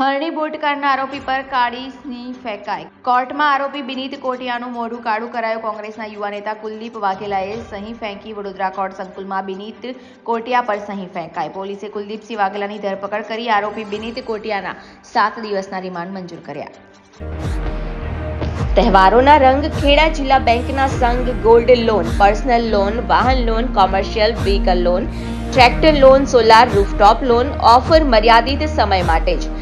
હરણી બોટકારના આરોપી પર કાળીસની ફેંકાઈ. કોર્ટમાં આરોપી બિનીત કોટિયાનું મોઢું કાળું કરાયું. કોંગ્રેસના યુવા નેતા કુલદીપ વાઘેલાએ સહી ફેંકી. વડોદરા કોર્ટ સંકુલમાં બિનીત કોટિયા પર સહી ફેંકાઈ. પોલીસે કુલદીપસિંહ વાઘેલાની ધરપકડ કરી આરોપી બિનીત કોટિયાના સાત દિવસના રિમાન્ડ મંજૂર કર્યા. તહેવારોના રંગ ખેડા જિલ્લા બેંકના સંઘ ગોલ્ડ લોન, પર્સનલ લોન, વાહન loan, commercial vehicle loan, tractor loan, solar rooftop loan, offer મર્યાદિત સમય માટે જ.